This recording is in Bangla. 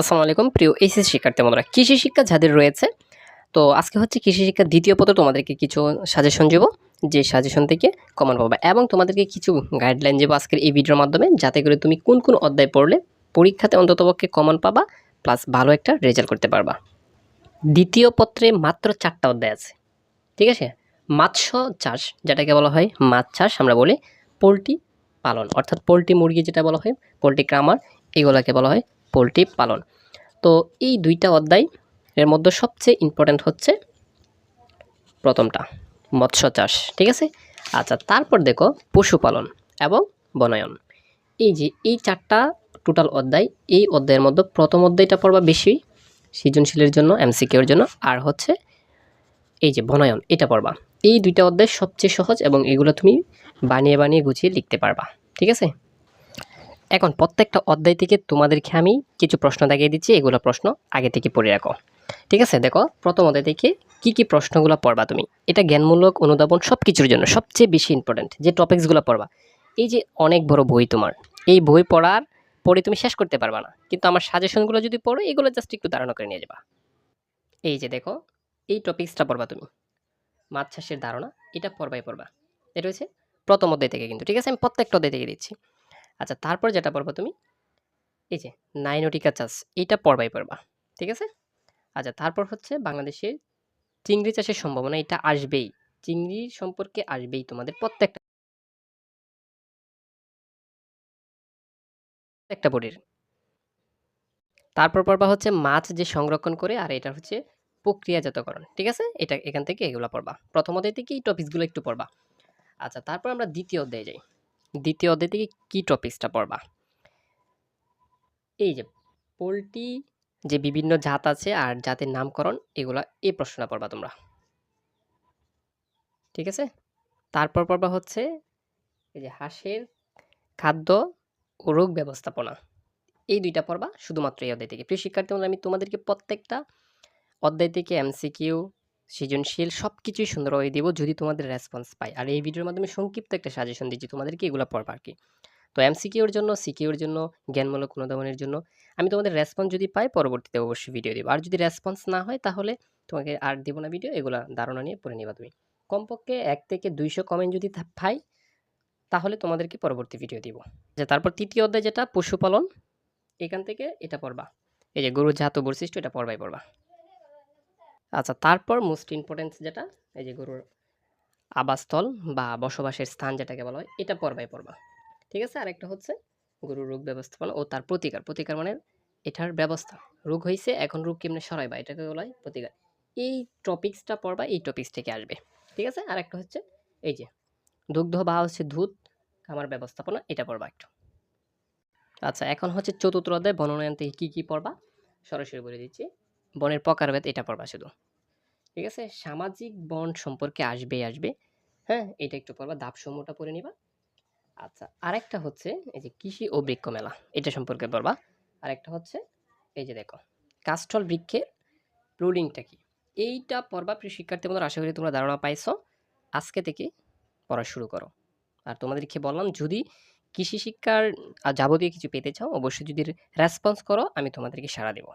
আসসালামু আলাইকুম। প্রিয় এইচএস শিক্ষার্থী বন্ধুরা, কৃষি শিক্ষা যাদের রয়েছে, তো আজকে হচ্ছে কৃষি শিক্ষার দ্বিতীয় পত্র তোমাদেরকে কিছু সাজেশন দেবো, যে সাজেশন থেকে কমন পাবা এবং তোমাদেরকে কিছু গাইডলাইন দেবো আজকের এই ভিডিওর মাধ্যমে, যাতে করে তুমি কোন কোন অধ্যায় পড়লে পরীক্ষাতে অন্ততপক্ষে কমন পাবা প্লাস ভালো একটা রেজাল্ট করতে পারবা। দ্বিতীয় পত্রে মাত্র চারটা অধ্যায় আছে, ঠিক আছে? মাৎস্য চাষ, যেটাকে বলা হয় মাছ চাষ, আমরা বলি পোলট্রি পালন, অর্থাৎ পোলট্রি মুরগি যেটা বলা হয়, পোলট্রি ক্রামার এগুলোকে বলা হয় পোলট্রি পালন। তো এই দুইটা অধ্যায় এর মধ্যে সবচেয়ে ইম্পর্ট্যান্ট হচ্ছে প্রথমটা, মৎস্য চাষ, ঠিক আছে? আচ্ছা তারপর দেখো পশুপালন এবং বনায়ন। এই যে এই চারটা টোটাল অধ্যায়, এই অধ্যায়ের মধ্যে প্রথম অধ্যায়টা পড়বা বেশি সৃজনশীলের জন্য, এমসিকিউর জন্য, আর হচ্ছে এই যে বনায়ন, এটা পড়বা। এই দুইটা অধ্যায় সবচেয়ে সহজ এবং এগুলো তুমি বানিয়ে বানিয়ে গুছিয়ে লিখতে পারবা, ঠিক আছে? এখন প্রত্যেকটা অধ্যায় থেকে তোমাদেরকে আমি কিছু প্রশ্ন দেখিয়ে দিচ্ছি, এগুলো প্রশ্ন আগে থেকে পড়ে রাখো। ঠিক আছে, দেখো, প্রথম অধ্যায় থেকে কী কী প্রশ্নগুলো পড়বা তুমি? এটা জ্ঞানমূলক অনুধাবন সব কিছুর জন্য সবচেয়ে বেশি ইম্পর্ট্যান্ট যে টপিকসগুলো পড়বা। এই যে অনেক বড় বই তোমার, এই বই পড়ার পরে তুমি শেষ করতে পারবা না। কিন্তু আমার সাজেশনগুলো যদি পড়ো, এগুলো জাস্ট একটু ধারণা করে নিয়ে যাবা। এই যে দেখো, এই টপিক্সটা পড়বা তুমি। মাছ চাষের ধারণা, এটা পড়বাই পড়বা। এটা হচ্ছে প্রথম অধ্যায় থেকে কিন্তু, ঠিক আছে? আমি প্রত্যেকটা অধ্যায় থেকে দিচ্ছি। আচ্ছা তারপর যেটা পড়বা তুমি? এই যে, নাইনোটিকা চাষ, এইটা পড়বাই পড়বা, ঠিক আছে? আচ্ছা তারপর হচ্ছে বাংলাদেশের চিংড়ি চাষের সম্ভাবনা, এটা আসবেই। চিংড়ি সম্পর্কে আসবেই তোমাদের প্রত্যেকটা একটা বোর্ডের। তারপর পড়বা হচ্ছে মাছ যে সংরক্ষণ করে, আর এটা হচ্ছে প্রক্রিয়াজাতকরণ, ঠিক আছে? এটা এখান থেকে এগুলো পড়বা। প্রথম অধ্যায় থেকে এই টপিকসগুলো একটু পড়বা। আচ্ছা তারপর আমরা দ্বিতীয় অধ্যায়ে যাই। দ্বিতীয় অধ্যায় থেকে কী টপিক্সটা পড়বা? এই যে, পোলট্রি, যে বিভিন্ন জাত আছে আর জাতের নামকরণ, এগুলা এই প্রশ্নটা পড়বা তোমরা। ঠিক আছে? তারপর পড়বা হচ্ছে, এই যে হাঁসের খাদ্য ও রোগ ব্যবস্থাপনা। এই দুইটা পড়বা শুধুমাত্র এই অধ্যায় থেকে। প্রিয় শিক্ষার্থী আমি তোমাদেরকে প্রত্যেকটা অধ্যায় থেকে এমসিকিউ সৃজনশীল সব কিছুই সুন্দরভাবে দেবো যদি তোমাদের রেসপন্স পাই। আর এই ভিডিওর মাধ্যমে সংক্ষিপ্ত একটা সাজেশন দিচ্ছি তোমাদেরকে, এগুলো পড়বা আর কি তো এমসিকিউর জন্য সিকিউর জন্য, জ্ঞানমূলক কোনো অনুধাবনের জন্য আমি তোমাদের রেসপন্স যদি পাই, পরবর্তীতে অবশ্যই ভিডিও দেবো। আর যদি রেসপন্স না হয়, তাহলে তোমাকে আর দেবো না ভিডিও এগুলো ধারণা নিয়ে পড়ে নিবা তুমি। কমপক্ষে এক থেকে দুইশো কমেন্ট যদি পাই, তাহলে তোমাদেরকে পরবর্তী ভিডিও দিব। যে তারপর তৃতীয় অধ্যায় যেটা, পশুপালন, এখান থেকে এটা পড়বা। এই যে গরু জাত বৈশিষ্ট্য, এটা পড়বাই পড়বা। আচ্ছা তারপর মোস্ট ইম্পর্টেন্স যেটা, এই যে গরুর আবাসস্থল বা বসবাসের স্থান যেটাকে বলা হয়, এটা পড়বাই পড়বা ঠিক আছে? আরেকটা হচ্ছে গরুর রোগ ব্যবস্থাপনা ও তার প্রতিকার। প্রতিকার মানে এটার ব্যবস্থা। রোগ হয়েছে এখন রোগ কেমনে সরাইবা এটাকে বলা হয় প্রতিকার। এই টপিক্সটা পড়বা, এই টপিক্স থেকে আসবে। ঠিক আছে? আর একটা হচ্ছে এই যে দুগ্ধ বা হচ্ছে দুধ খামার ব্যবস্থাপনা, এটা পড়বা একটু। আচ্ছা এখন হচ্ছে চতুর্থ অধ্যায়, বননয়ন থেকে কী কী পড়বা? সরাসরি বলে দিচ্ছি। বনের প্রকারভেদ এটা পড়বা শুধু। ঠিক আছে? সামাজিক বন সম্পর্কে আসবে আসবে। হ্যাঁ? এটা একটু পড়বা দাপসমূহটা পড়ে নিবা। আচ্ছা আরেকটা হচ্ছে এই যে কৃষি ও বৃক্ষ মেলা, এটা সম্পর্কে পড়বা। আরেকটা হচ্ছে এই যে দেখো কাস্টল বৃক্ষের রুলিংটা কি? এইটা পড়বা প্রিয় শিক্ষার্থী বন্ধুরা, আশা করি তোমরা ধারণা পাইছো। আজকে থেকে পড়া শুরু করো। আর তোমাদেরকে বললাম, যদি কৃষি শিক্ষার যাবতীয় কিছু পেতে চাও, অবশ্যই যদি রেসপন্স করো, আমি তোমাদেরকে সাড়া দেবো।